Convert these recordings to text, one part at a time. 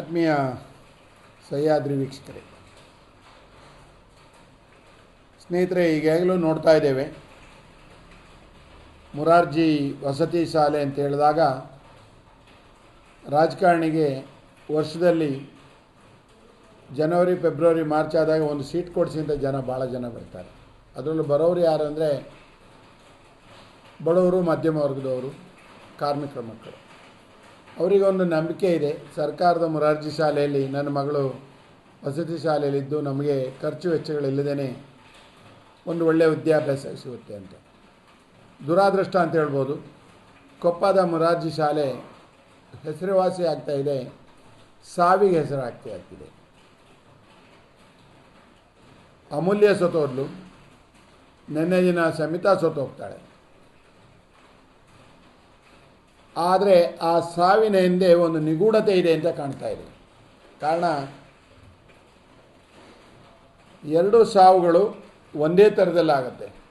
ಆತ್ಮೀಯ ಸಹ್ಯಾದ್ರಿ ವೀಕ್ಷಕರೇ, ಸ್ನೇಹಿತರೆ, ಈಗಾಗಲೂ ನೋಡ್ತಾ ಇದ್ದೇವೆ. ಮುರಾರ್ಜಿ ವಸತಿ ಶಾಲೆ ಅಂತ ಹೇಳಿದಾಗ ರಾಜಕಾರಣಿಗೆ ವರ್ಷದಲ್ಲಿ ಜನವರಿ, ಫೆಬ್ರವರಿ, ಮಾರ್ಚ್ ಆದಾಗ ಒಂದು ಸೀಟ್ ಕೊಡಿಸಿ ಅಂತ ಜನ ಭಾಳ ಜನ ಬರ್ತಾರೆ. ಅದರಲ್ಲೂ ಬರೋರು ಯಾರು ಅಂದರೆ ಬಡವರು ಮಧ್ಯಮ ವರ್ಗದವರು ಕಾರ್ಮಿಕರ ಮಕ್ಕಳು. ಅವರಿಗೆ ಒಂದು ನಂಬಿಕೆ ಇದೆ. ಸರ್ಕಾರದ ಮೊರಾರ್ಜಿ ಶಾಲೆಯಲ್ಲಿ ನನ್ನ ಮಗಳು ವಸತಿ ಶಾಲೆಯಲ್ಲಿದ್ದು ನಮಗೆ ಖರ್ಚು ವೆಚ್ಚಗಳಿಲ್ಲದೇ ಒಂದು ಒಳ್ಳೆಯ ವಿದ್ಯಾಭ್ಯಾಸ ಸಿಗುತ್ತೆ ಅಂತ. ದುರಾದೃಷ್ಟ ಅಂತ ಹೇಳ್ಬೋದು. ಕೊಪ್ಪದ ಮೊರಾರ್ಜಿ ಶಾಲೆ ಹೆಸರುವಾಸಿ ಆಗ್ತಾ ಇದೆ. ಸಾವಿಗೆ ಹೆಸರಾಗ್ತಾ ಆಗ್ತಿದೆ. ಅಮೂಲ್ಯ ಸತ್ತೋದ್ಲು ನಿನ್ನೆ ದಿನ ಸಮಿತಾ ಸತ್ತೋಗ್ತಾಳೆ ಆದರೆ ಆ ಸಾವಿನ ಹಿಂದೆ ಒಂದು ನಿಗೂಢತೆ ಇದೆ ಅಂತ ಕಾಣ್ತಾ ಇದೆ. ಕಾರಣ, ಎರಡು ಸಾವುಗಳು ಒಂದೇ ಥರದಲ್ಲಾಗತ್ತೆ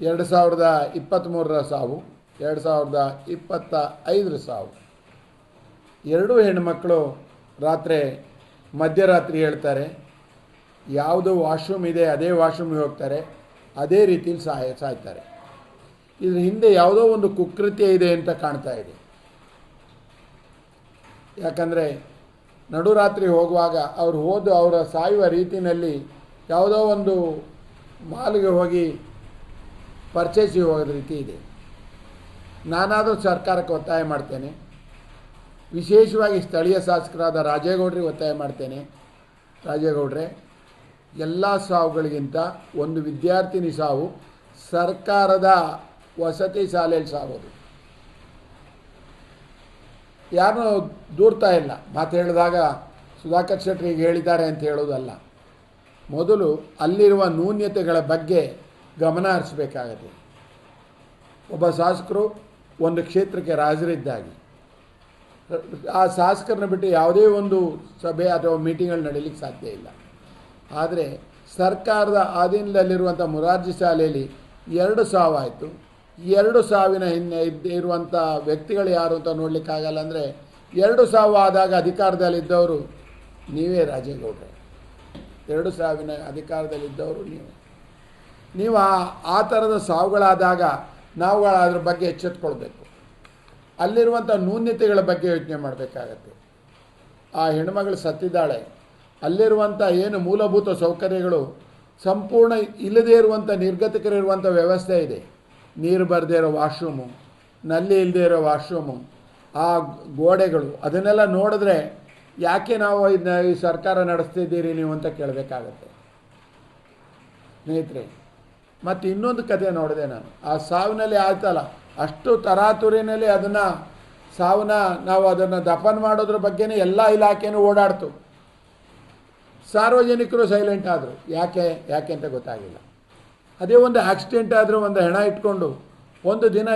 ಎರಡು ಸಾವಿರದ ಇಪ್ಪತ್ತ್ಮೂರರ ಸಾವು, ಎರಡು ಸಾವಿರದ ಇಪ್ಪತ್ತ ಐದರ ಸಾವು. ಎರಡೂ ಹೆಣ್ಮಕ್ಕಳು ರಾತ್ರಿ ಮಧ್ಯರಾತ್ರಿ ಹೇಳ್ತಾರೆ, ಯಾವುದು ವಾಶ್ರೂಮ್ ಇದೆ, ಅದೇ ವಾಶ್ರೂಮಿಗೆ ಹೋಗ್ತಾರೆ, ಅದೇ ರೀತಿಯಲ್ಲಿ ಸಾಯ, ಸಾಯ್ತಾರೆ. ಇದ್ರ ಹಿಂದೆ ಯಾವುದೋ ಒಂದು ಕುಕೃತ್ಯ ಇದೆ ಅಂತ ಕಾಣ್ತಾ ಇದೆ. ಯಾಕಂದರೆ ನಡುರಾತ್ರಿ ಹೋಗುವಾಗ ಅವರು ಹೋದು ಅವರ ಸಾಯುವ ರೀತಿಯಲ್ಲಿ ಯಾವುದೋ ಒಂದು ಮಾಲ್ಗೆ ಹೋಗಿ ಪರ್ಚೇಸಿ ಹೋಗೋದ ರೀತಿ ಇದೆ. ನಾನಾದರೂ ಸರ್ಕಾರಕ್ಕೆ ಒತ್ತಾಯ ಮಾಡ್ತೇನೆ. ವಿಶೇಷವಾಗಿ ಸ್ಥಳೀಯ ಶಾಸಕರಾದ ರಾಜೇಗೌಡರಿಗೆ ಒತ್ತಾಯ ಮಾಡ್ತೇನೆ. ರಾಜೇಗೌಡ್ರೆ, ಎಲ್ಲ ಸಾವುಗಳಿಗಿಂತ ಒಂದು ವಿದ್ಯಾರ್ಥಿನಿ ಸಾವು ಸರ್ಕಾರದ ವಸತಿ ಶಾಲೆಯಲ್ಲಿ ಸಾಗೋದು. ಯಾರನ್ನೂ ದೂರ್ತಾ ಇಲ್ಲ. ಮಾತು ಹೇಳಿದಾಗ ಸುಧಾಕರ್ ಈಗ ಹೇಳಿದ್ದಾರೆ ಅಂತ ಹೇಳೋದಲ್ಲ ಮೊದಲು ಅಲ್ಲಿರುವ ನ್ಯೂನ್ಯತೆಗಳ ಬಗ್ಗೆ ಗಮನ ಹರಿಸಬೇಕಾಗತ್ತೆ. ಒಬ್ಬ ಶಾಸಕರು ಒಂದು ಕ್ಷೇತ್ರಕ್ಕೆ ರಾಜರಿದ್ದಾಗಿ. ಆ ಶಾಸಕರನ್ನ ಬಿಟ್ಟು ಯಾವುದೇ ಒಂದು ಸಭೆ ಅಥವಾ ಮೀಟಿಂಗ್ಗಳು ನಡೀಲಿಕ್ಕೆ ಸಾಧ್ಯ ಇಲ್ಲ. ಆದರೆ ಸರ್ಕಾರದ ಅಧೀನದಲ್ಲಿರುವಂಥ ಮುರಾರ್ಜಿ ಶಾಲೆಯಲ್ಲಿ ಎರಡು ಸಾವಾಯಿತು. ಎರಡು ಸಾವಿನ ಇದ್ದ ಇರುವಂಥ ವ್ಯಕ್ತಿಗಳು ಯಾರು ಅಂತ ನೋಡಲಿಕ್ಕಾಗಲ್ಲ ಅಂದರೆ ಎರಡು ಸಾವು ಆದಾಗ ಅಧಿಕಾರದಲ್ಲಿದ್ದವರು ನೀವೇ ರಾಜೇಗೌಡ್ರೆ. ಎರಡು ಸಾವಿನ ಅಧಿಕಾರದಲ್ಲಿದ್ದವರು ನೀವು. ನೀವು ಆ ಆ ಥರದ ಸಾವುಗಳಾದಾಗ ನಾವು ಅದ್ರ ಬಗ್ಗೆ ಎಚ್ಚೆತ್ಕೊಳ್ಬೇಕು. ಅಲ್ಲಿರುವಂಥ ನ್ಯೂನ್ಯತೆಗಳ ಬಗ್ಗೆ ಯೋಚನೆ ಮಾಡಬೇಕಾಗತ್ತೆ. ಆ ಹೆಣ್ಮಗಳು ಸತ್ತಿದ್ದಾಳೆ. ಅಲ್ಲಿರುವಂಥ ಏನು ಮೂಲಭೂತ ಸೌಕರ್ಯಗಳು ಸಂಪೂರ್ಣ ಇಲ್ಲದೇ ಇರುವಂಥ ನಿರ್ಗತಿಕರಿರುವಂಥ ವ್ಯವಸ್ಥೆ ಇದೆ. ನೀರು ಬರದೇ ಇರೋ ವಾಶ್ರೂಮು, ನಲ್ಲಿ ಇಲ್ಲದೆ ಇರೋ ವಾಶ್ರೂಮು, ಆ ಗೋಡೆಗಳು, ಅದನ್ನೆಲ್ಲ ನೋಡಿದ್ರೆ ಯಾಕೆ ನಾವು ಇದನ್ನ ಈ ಸರ್ಕಾರ ನಡೆಸ್ತಿದ್ದೀರಿ ನೀವು ಅಂತ ಕೇಳಬೇಕಾಗತ್ತೆ. ಸ್ನೇಹಿತರೆ, ಮತ್ತು ಇನ್ನೊಂದು ಕತೆ ನೋಡಿದೆ ನಾನು. ಆ ಸಾವಿನಲ್ಲಿ ಆಯ್ತಲ್ಲ, ಅಷ್ಟು ತರಾತುರಿನಲ್ಲಿ ಅದನ್ನು ಸಾವನ್ನ ನಾವು ಅದನ್ನು ದಫನ್ ಮಾಡೋದ್ರ ಬಗ್ಗೆನೇ ಎಲ್ಲ ಇಲಾಖೆನೂ ಓಡಾಡ್ತು. ಸಾರ್ವಜನಿಕರು ಸೈಲೆಂಟ್ ಆದರು. ಯಾಕೆ ಯಾಕೆ ಅಂತ ಗೊತ್ತಾಗಿಲ್ಲ. ಅದೇ ಒಂದು ಆಕ್ಸಿಡೆಂಟ್ ಆದರೂ ಒಂದು ಹೆಣ ಇಟ್ಕೊಂಡು ಒಂದು ದಿನ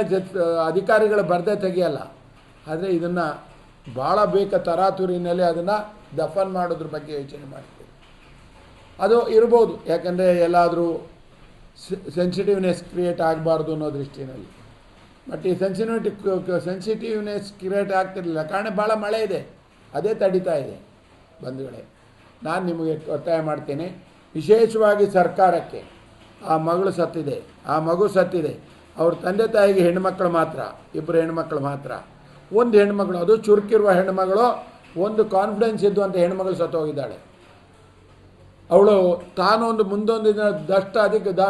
ಅಧಿಕಾರಿಗಳು ಬರದೇ ತೆಗಿಯಲ್ಲ. ಆದರೆ ಇದನ್ನು ಭಾಳ ಬೇಕ ತರಾತುರಿನಲ್ಲಿ ಅದನ್ನು ದಫನ್ ಮಾಡೋದ್ರ ಬಗ್ಗೆ ಯೋಚನೆ ಮಾಡ್ತೀವಿ. ಅದು ಇರ್ಬೋದು. ಯಾಕಂದರೆ ಎಲ್ಲಾದರೂ ಸೆನ್ಸಿಟಿವ್ನೆಸ್ ಕ್ರಿಯೇಟ್ ಆಗಬಾರ್ದು ಅನ್ನೋ ದೃಷ್ಟಿನಲ್ಲಿ. ಬಟ್ ಈ ಸೆನ್ಸಿಟಿವಿಟಿ ಸೆನ್ಸಿಟಿವ್ನೆಸ್ ಕ್ರಿಯೇಟ್ ಆಗ್ತಿರಲಿಲ್ಲ. ಕಾರಣ ಭಾಳ ಮಳೆ ಇದೆ. ಅದೇ ತಡೀತಾ ಇದೆ. ಬಂಧುಗಳೇ ನಾನು ನಿಮಗೆ ಒತ್ತಾಯ ಮಾಡ್ತೇನೆ. ವಿಶೇಷವಾಗಿ ಸರ್ಕಾರಕ್ಕೆ ಆ ಮಗಳು ಸತ್ತಿದೆ, ಆ ಮಗು ಸತ್ತಿದೆ. ಅವ್ರ ತಂದೆ ತಾಯಿಗೆ ಹೆಣ್ಮಕ್ಳು ಮಾತ್ರ ಇಬ್ಬರು ಹೆಣ್ಮಕ್ಳು ಮಾತ್ರ. ಒಂದು ಹೆಣ್ಮಗಳು, ಅದು ಚುರುಕಿರುವ ಹೆಣ್ಮಗಳು, ಒಂದು ಕಾನ್ಫಿಡೆನ್ಸ್ ಇದ್ದು ಅಂತ ಹೆಣ್ಮಗಳು ಸತ್ತೋಗಿದ್ದಾಳೆ. ಅವಳು ತಾನು ಒಂದು ಮುಂದೊಂದು ದಿನ ದಷ್ಟ ಅಧಿಕ ದ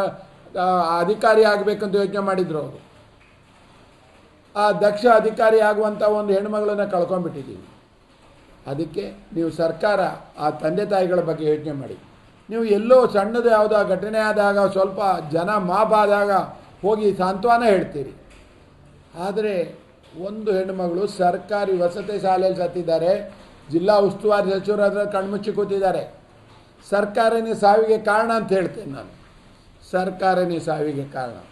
ಅಧಿಕಾರಿ ಆಗಬೇಕಂತ ಯೋಚನೆ ಮಾಡಿದ್ರು ಅವರು. ಆ ದಕ್ಷ ಅಧಿಕಾರಿ ಆಗುವಂಥ ಒಂದು ಹೆಣ್ಮಗಳನ್ನು ಕಳ್ಕೊಂಡ್ಬಿಟ್ಟಿದ್ದೀವಿ ಅದಕ್ಕೆ ನೀವು ಸರ್ಕಾರ ಆ ತಂದೆ ತಾಯಿಗಳ ಬಗ್ಗೆ ಯೋಚನೆ ಮಾಡಿ. ನೀವು ಎಲ್ಲೋ ಸಣ್ಣದು ಯಾವುದೋ ಘಟನೆ ಆದಾಗ, ಸ್ವಲ್ಪ ಜನ ಮಾಪಾದಾಗ ಹೋಗಿ ಸಾಂತ್ವನ ಹೇಳ್ತೀರಿ. ಆದರೆ ಒಂದು ಹೆಣ್ಣುಮಗಳು ಸರ್ಕಾರಿ ವಸತಿ ಶಾಲೆಯಲ್ಲಿ ಸತ್ತಿದ್ದಾರೆ. ಜಿಲ್ಲಾ ಉಸ್ತುವಾರಿ ಸಚಿವರು ಅದರ ಕಣ್ಮುಚ್ಚಿ ಕೂತಿದ್ದಾರೆ. ಸರ್ಕಾರನೇ ಸಾವಿಗೆ ಕಾರಣ ಅಂತ ಹೇಳ್ತೇನೆ ನಾನು. ಸರ್ಕಾರನೇ ಸಾವಿಗೆ ಕಾರಣ.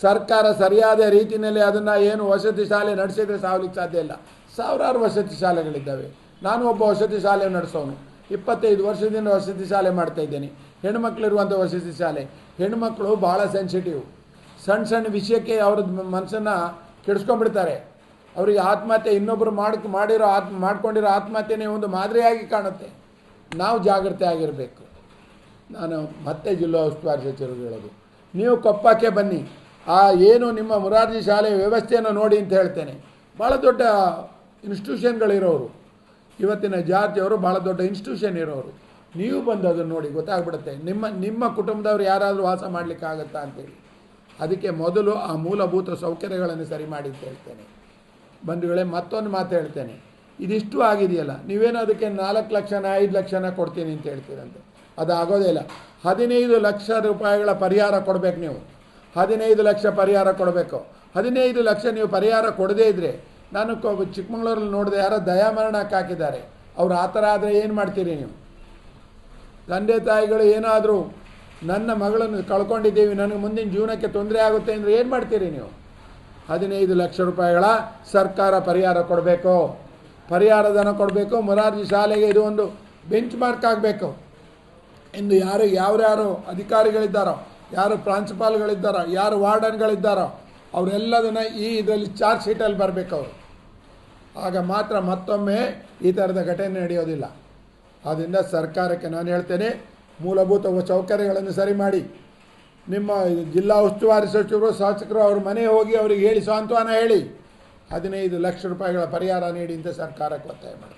ಸರ್ಕಾರ ಸರಿಯಾದ ರೀತಿಯಲ್ಲಿ ಅದನ್ನು ಏನು ವಸತಿ ಶಾಲೆ ನಡೆಸಿದರೆ ಸಾವಲಿಕ್ಕೆ ಸಾಧ್ಯ ಇಲ್ಲ. ಸಾವಿರಾರು ವಸತಿ ಶಾಲೆಗಳಿದ್ದಾವೆ. ನಾನು ಒಬ್ಬ ವಸತಿ ಶಾಲೆ ನಡೆಸೋನು. ಇಪ್ಪತ್ತೈದು ವರ್ಷದಿಂದ ವಸತಿ ಶಾಲೆ ಮಾಡ್ತಾ ಇದ್ದೇನೆ. ಹೆಣ್ಮಕ್ಳಿರುವಂಥ ವಸತಿ ಶಾಲೆ. ಹೆಣ್ಮಕ್ಳು ಭಾಳ ಸೆನ್ಸಿಟಿವ್ ಸಣ್ಣ ಸಣ್ಣ ವಿಷಯಕ್ಕೆ ಅವ್ರದ್ದು ಮನಸ್ಸನ್ನು ಕೆಡಿಸ್ಕೊಂಡ್ಬಿಡ್ತಾರೆ. ಅವರಿಗೆ ಆತ್ಮಹತ್ಯೆ ಇನ್ನೊಬ್ಬರು ಮಾಡ್ ಮಾಡಿರೋ ಆತ್ಮ ಮಾಡ್ಕೊಂಡಿರೋ ಆತ್ಮಹತ್ಯೆನೇ ಒಂದು ಮಾದರಿಯಾಗಿ ಕಾಣುತ್ತೆ. ನಾವು ಜಾಗ್ರತೆ ಆಗಿರಬೇಕು. ನಾನು ಮತ್ತೆ ಜಿಲ್ಲಾ ಉಸ್ತುವಾರಿ ಸಚಿವರು ಹೇಳೋದು. ನೀವು ಕೊಪ್ಪಕ್ಕೆ ಬನ್ನಿ. ಆ ಏನು ನಿಮ್ಮ ಮುರಾರ್ಜಿ ಶಾಲೆಯ ವ್ಯವಸ್ಥೆಯನ್ನು ನೋಡಿ ಅಂತ ಹೇಳ್ತೇನೆ. ಭಾಳ ದೊಡ್ಡ ಇನ್ಸ್ಟಿಟ್ಯೂಷನ್ಗಳಿರೋರು ಇವತ್ತಿನ ಜಾತಿಯವರು ಭಾಳ ದೊಡ್ಡ ಇನ್ಸ್ಟಿಟ್ಯೂಷನ್ ಇರೋರು. ನೀವು ಬಂದು ಅದನ್ನು ನೋಡಿ, ಗೊತ್ತಾಗ್ಬಿಡುತ್ತೆ. ನಿಮ್ಮ ನಿಮ್ಮ ಕುಟುಂಬದವ್ರು ಯಾರಾದರೂ ವಾಸ ಮಾಡಲಿಕ್ಕಾಗತ್ತಾ ಅಂತೇಳಿ. ಅದಕ್ಕೆ ಮೊದಲು ಆ ಮೂಲಭೂತ ಸೌಕರ್ಯಗಳನ್ನು ಸರಿ ಮಾಡಿ ಹೇಳ್ತೇನೆ. ಬಂಧುಗಳೇ, ಮತ್ತೊಂದು ಮಾತು ಹೇಳ್ತೇನೆ. ಇದಿಷ್ಟು ಆಗಿದೆಯಲ್ಲ, ನೀವೇನು ಅದಕ್ಕೆ ನಾಲ್ಕು ಲಕ್ಷನ, ಐದು ಲಕ್ಷನ ಕೊಡ್ತೀನಿ ಅಂತ ಹೇಳ್ತೀರಂತೆ. ಅದು ಆಗೋದೇ ಇಲ್ಲ. ಹದಿನೈದು ಲಕ್ಷ ರೂಪಾಯಿಗಳ ಪರಿಹಾರ ಕೊಡಬೇಕು ನೀವು. ಹದಿನೈದು ಲಕ್ಷ ಪರಿಹಾರ ಕೊಡಬೇಕು. ಹದಿನೈದು ಲಕ್ಷ ನೀವು ಪರಿಹಾರ ಕೊಡದೇ ಇದ್ದರೆ ನಾನು ಚಿಕ್ಕಮಗಳೂರಲ್ಲಿ ನೋಡಿದೆ, ಯಾರೋ ದಯಾಮರಣಕ್ಕೆ ಹಾಕಿದ್ದಾರೆ. ಅವ್ರು ಆ ಥರ ಆದರೆ ಏನು ಮಾಡ್ತೀರಿ ನೀವು? ತಂದೆ ತಾಯಿಗಳು ಏನಾದರೂ ನನ್ನ ಮಗಳನ್ನು ಕಳ್ಕೊಂಡಿದ್ದೀವಿ, ನನಗೆ ಮುಂದಿನ ಜೀವನಕ್ಕೆ ತೊಂದರೆ ಆಗುತ್ತೆ ಅಂದರೆ ಏನು ಮಾಡ್ತೀರಿ ನೀವು? ಹದಿನೈದು ಲಕ್ಷ ರೂಪಾಯಿಗಳ ಸರ್ಕಾರ ಪರಿಹಾರ ಕೊಡಬೇಕು. ಪರಿಹಾರ ಧನ ಕೊಡಬೇಕು. ಮೊರಾರ್ಜಿ ಶಾಲೆಗೆ ಇದು ಒಂದು ಬೆಂಚ್ ಮಾರ್ಕ್ ಆಗಬೇಕು. ಇಂದು ಯಾರು ಯಾರ್ಯಾರು ಅಧಿಕಾರಿಗಳಿದ್ದಾರೋ, ಯಾರು ಪ್ರಾಂಶುಪಾಲ್ಗಳಿದ್ದಾರೋ, ಯಾರು ವಾರ್ಡನ್ಗಳಿದ್ದಾರೋ, ಅವರೆಲ್ಲದನ್ನ ಈ ಇದರಲ್ಲಿ ಚಾರ್ಜ್ ಶೀಟಲ್ಲಿ ಬರಬೇಕು ಅವರು. ಆಗ ಮಾತ್ರ ಮತ್ತೊಮ್ಮೆ ಈ ಥರದ ಘಟನೆ ನಡೆಯೋದಿಲ್ಲ. ಆದ್ದರಿಂದ ಸರ್ಕಾರಕ್ಕೆ ನಾನು ಹೇಳ್ತೇನೆ ಮೂಲಭೂತ ಸೌಕರ್ಯಗಳನ್ನು ಸರಿ ಮಾಡಿ. ನಿಮ್ಮ ಜಿಲ್ಲಾ ಉಸ್ತುವಾರಿ ಸಚಿವರು, ಶಾಸಕರು ಅವ್ರ ಮನೆ ಹೋಗಿ ಅವರಿಗೆ ಹೇಳಿ, ಸಾಂತ್ವನ ಹೇಳಿ. ಹದಿನೈದು ಲಕ್ಷ ರೂಪಾಯಿಗಳ ಪರಿಹಾರ ನೀಡಿ ಅಂತ ಸರ್ಕಾರಕ್ಕೆ ಒತ್ತಾಯ ಮಾಡಿ